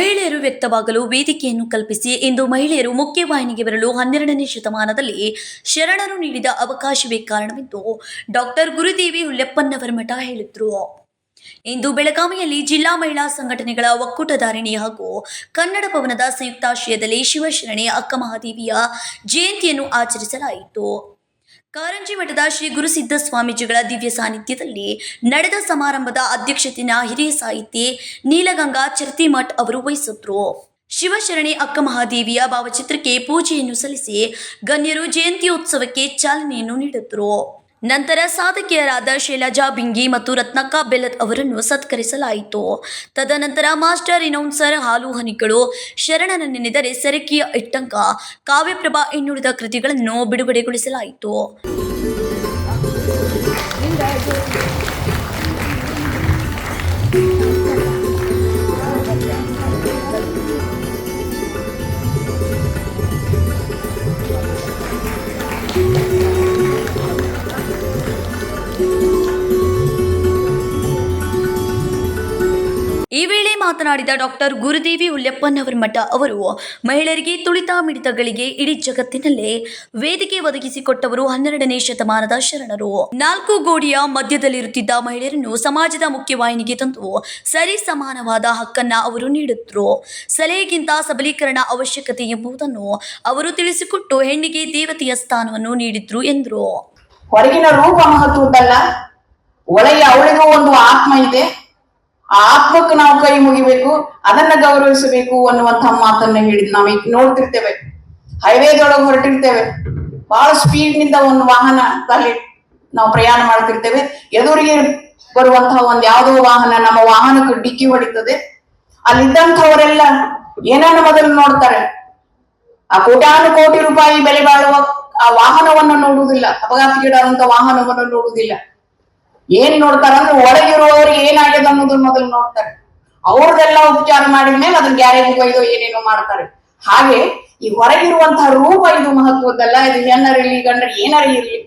ಮಹಿಳೆಯರು ವ್ಯಕ್ತವಾಗಲು ವೇದಿಕೆಯನ್ನು ಕಲ್ಪಿಸಿ ಇಂದು ಮಹಿಳೆಯರು ಮುಖ್ಯವಾಹಿನಿಗೆ ಬರಲು ಹನ್ನೆರಡನೇ ಶತಮಾನದಲ್ಲಿ ಶರಣರು ನೀಡಿದ ಅವಕಾಶವೇ ಕಾರಣವೆಂದು ಡಾಕ್ಟರ್ ಗುರುದೇವಿ ಹುಲ್ಲೆಪ್ಪನ್ನವರ ಮಠ ಹೇಳಿದ್ರು. ಇಂದು ಬೆಳಗಾವಿಯಲ್ಲಿ ಜಿಲ್ಲಾ ಮಹಿಳಾ ಸಂಘಟನೆಗಳ ಒಕ್ಕೂಟಧಾರಿಣಿ ಹಾಗೂ ಕನ್ನಡ ಭವನದ ಸಂಯುಕ್ತಾಶ್ರಯದಲ್ಲಿ ಶಿವಶರಣೆ ಅಕ್ಕಮಹಾದೇವಿಯ ಜಯಂತಿಯನ್ನು ಆಚರಿಸಲಾಯಿತು. ಕಾರಂಜಿ ಮಠದ ಶ್ರೀ ಗುರುಸಿದ್ಧ ಸ್ವಾಮೀಜಿಗಳ ದಿವ್ಯ ಸಾನ್ನಿಧ್ಯದಲ್ಲಿ ನಡೆದ ಸಮಾರಂಭದ ಅಧ್ಯಕ್ಷತೆಯ ಹಿರಿಯ ಸಾಹಿತಿ ನೀಲಗಂಗಾ ಚರ್ತಿಮಠ್ ಅವರು ವಹಿಸಿದ್ರು. ಶಿವಶರಣಿ ಅಕ್ಕ ಮಹಾದೇವಿಯ ಭಾವಚಿತ್ರಕ್ಕೆ ಪೂಜೆಯನ್ನು ಸಲ್ಲಿಸಿ ಗಣ್ಯರು ಉತ್ಸವಕ್ಕೆ ಚಾಲನೆಯನ್ನು ನೀಡಿದ್ರು. ನಂತರ ಸಾಧಕಿಯರಾದ ಶೈಲಜಾ ಬಿಂಗಿ ಮತ್ತು ರತ್ನಕ್ಕ ಬೆಲತ್ ಅವರನ್ನು ಸತ್ಕರಿಸಲಾಯಿತು. ತದನಂತರ ಮಾಸ್ಟರ್ ಇನೌನ್ಸರ್ ಹಾಲು ಹನಿಗಳು ಶರಣನ ನೆನೆದರೆ ಸೆರಕಿಯ ಇಟ್ಟಂಕ ಕಾವ್ಯಪ್ರಭಾ ಇನ್ನುಳಿದ ಕೃತಿಗಳನ್ನು ಬಿಡುಗಡೆಗೊಳಿಸಲಾಯಿತು. ಮಾತನಾಡಿದ ಡಾಕ್ಟರ್ ಗುರುದೇವಿ ಹುಲ್ಲೆಪ್ಪನವರ ಮಠ, ಅವರು ಮಹಿಳೆಯರಿಗೆ ತುಳಿತ ಮಿಡಿತಗಳಿಗೆ ಇಡೀ ಜಗತ್ತಿನಲ್ಲೇ ವೇದಿಕೆ ಒದಗಿಸಿಕೊಟ್ಟವರು ಹನ್ನೆರಡನೇ ಶತಮಾನದ ಶರಣರು. ನಾಲ್ಕು ಗೋಡಿಯ ಮಧ್ಯದಲ್ಲಿರುತ್ತಿದ್ದ ಮಹಿಳೆಯರನ್ನು ಸಮಾಜದ ಮುಖ್ಯವಾಹಿನಿಗೆ ತಂದು ಸರಿ ಸಮಾನವಾದ ಹಕ್ಕನ್ನ ಅವರು ನೀಡಿದ್ರು. ಸಲಹೆಗಿಂತ ಸಬಲೀಕರಣ ಅವಶ್ಯಕತೆ ಎಂಬುದನ್ನು ಅವರು ತಿಳಿಸಿಕೊಟ್ಟು ಹೆಣ್ಣಿಗೆ ದೇವತೆಯ ಸ್ಥಾನವನ್ನು ನೀಡಿದ್ರು ಎಂದರು. ಹೊರಗಿನ ರೂಪ ಮಹತ್ವದ್ದಲ್ಲ, ಒಳಗೆ ಅವಳಿಗೂ ಒಂದು ಆತ್ಮ ಇದೆ. ಆತ್ಮಕ್ಕೆ ನಾವು ಕೈ ಮುಗಿಬೇಕು, ಅದನ್ನ ಗೌರವಿಸಬೇಕು ಅನ್ನುವಂತಹ ಮಾತನ್ನ ಹೇಳಿದ್ ನಾವೀಗ ನೋಡ್ತಿರ್ತೇವೆ. ಹೈವೇದೊಳಗೆ ಹೊರಟಿರ್ತೇವೆ. ಬಹಳ ಸ್ಪೀಡ್ನಿಂದ ಒಂದು ವಾಹನ ಅಲ್ಲಿ ನಾವು ಪ್ರಯಾಣ ಮಾಡ್ತಿರ್ತೇವೆ. ಎದುರಿಗೆ ಬರುವಂತಹ ಒಂದ್ ಯಾವುದೋ ವಾಹನ ನಮ್ಮ ವಾಹನಕ್ಕೆ ಡಿಕ್ಕಿ ಹೊಡಿತದೆ. ಅಲ್ಲಿದ್ದಂಥವರೆಲ್ಲ ಏನನ್ನ ಮೊದಲು ನೋಡ್ತಾರೆ. ಆ ಕೋಟಾನು ಕೋಟಿ ರೂಪಾಯಿ ಬೆಲೆ ಬಾಳುವ ಆ ವಾಹನವನ್ನು ನೋಡುವುದಿಲ್ಲ. ಅಪಘಾತಗೀಡಾದಂತ ವಾಹನವನ್ನು ನೋಡುವುದಿಲ್ಲ. ಏನ್ ನೋಡ್ತಾರ ಅಂದ್ರೆ ಒಳಗಿರುವವರಿಗೆ ಏನಾಗಿದೆ ಅನ್ನೋದನ್ನ ಮೊದಲು ನೋಡ್ತಾರೆ. ಅವ್ರದೆಲ್ಲ ಉಪಚಾರ ಮಾಡಿದ ಮೇಲೆ ಅದನ್ನ ಗ್ಯಾರೇಜ್ ಒಯ್ದು ಏನೇನೋ ಮಾಡ್ತಾರೆ. ಹಾಗೆ ಈ ಹೊರಗಿರುವಂತಹ ರೂಪ ಇದು ಮಹತ್ವದ್ದಲ್ಲ, ಇದು ಹೆಣ್ಣರಿರ್ಲಿ, ಗಂಡರು ಏನಾರ ಇರ್ಲಿ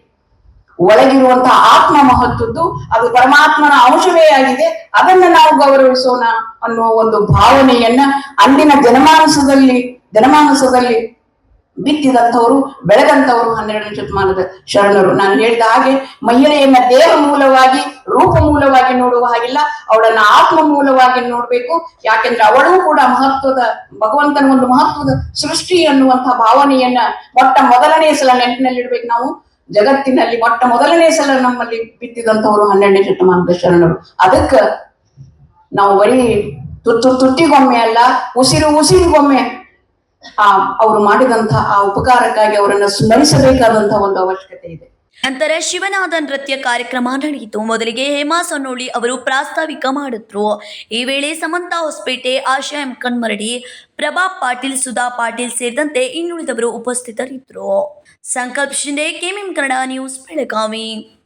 ಒಳಗಿರುವಂತಹ ಆತ್ಮ ಮಹತ್ವದ್ದು, ಅದು ಪರಮಾತ್ಮನ ಅಂಶವೇ ಆಗಿದೆ. ಅದನ್ನ ನಾವು ಗೌರವಿಸೋಣ ಅನ್ನೋ ಒಂದು ಭಾವನೆಯನ್ನ ಅಂದಿನ ಜನಮಾನಸದಲ್ಲಿ ಜನಮಾನಸದಲ್ಲಿ ಬಿತ್ತಿದಂಥವರು, ಬೆಳೆದಂಥವರು ಹನ್ನೆರಡನೇ ಶತಮಾನದ ಶರಣರು. ನಾನು ಹೇಳಿದ ಹಾಗೆ ಮಹಿಳೆಯನ್ನ ದೇಹ ಮೂಲವಾಗಿ, ರೂಪ ಮೂಲವಾಗಿ ನೋಡುವ ಹಾಗಿಲ್ಲ, ಅವಳನ್ನ ಆತ್ಮ ಮೂಲವಾಗಿ ನೋಡ್ಬೇಕು. ಯಾಕೆಂದ್ರೆ ಅವಳು ಕೂಡ ಮಹತ್ವದ, ಭಗವಂತನ ಒಂದು ಮಹತ್ವದ ಸೃಷ್ಟಿ ಅನ್ನುವಂತಹ ಭಾವನೆಯನ್ನ ಮೊಟ್ಟ ಮೊದಲನೇ ಸಲ ನೆನಪಿನಲ್ಲಿಡ್ಬೇಕು ನಾವು. ಜಗತ್ತಿನಲ್ಲಿ ಮೊಟ್ಟ ಮೊದಲನೇ ಸಲ ನಮ್ಮಲ್ಲಿ ಬಿತ್ತಿದಂಥವರು ಹನ್ನೆರಡನೇ ಶತಮಾನದ ಶರಣರು. ಅದಕ್ಕ ನಾವು ಬರೀ ತುತ್ತು ತುಟ್ಟಿಗೊಮ್ಮೆ ಅಲ್ಲ, ಉಸಿರು ಉಸಿರಿಗೊಮ್ಮೆ ಆ, ಅವರು ಮಾಡಿದಂತಹ ಆ ಉಪಕಾರಕ್ಕಾಗಿ ಅವರನ್ನ ಸ್ಮರಿಸಬೇಕಾದಂತಹ ಒಂದು ಅವಶ್ಯಕತೆ ಇದೆ. ನಂತರ ಶಿವನಾದ ನೃತ್ಯ ಕಾರ್ಯಕ್ರಮ ನಡೆಯಿತು. ಮೊದಲಿಗೆ ಹೇಮಾ ಸೊನ್ನೋಳಿ ಅವರು ಪ್ರಾಸ್ತಾವಿಕ ಮಾಡಿದ್ರು. ಈ ವೇಳೆ ಸಮಂತಾ ಹೊಸಪೇಟೆ, ಆಶಾ ಎಂ ಕಣ್ಮರಡಿ, ಪ್ರಭಾ ಪಾಟೀಲ್, ಸುಧಾ ಪಾಟೀಲ್ ಸೇರಿದಂತೆ ಇನ್ನುಳಿದವರು ಉಪಸ್ಥಿತರಿದ್ದರು. Sankalp Shinde KM Kannada news Belagavi.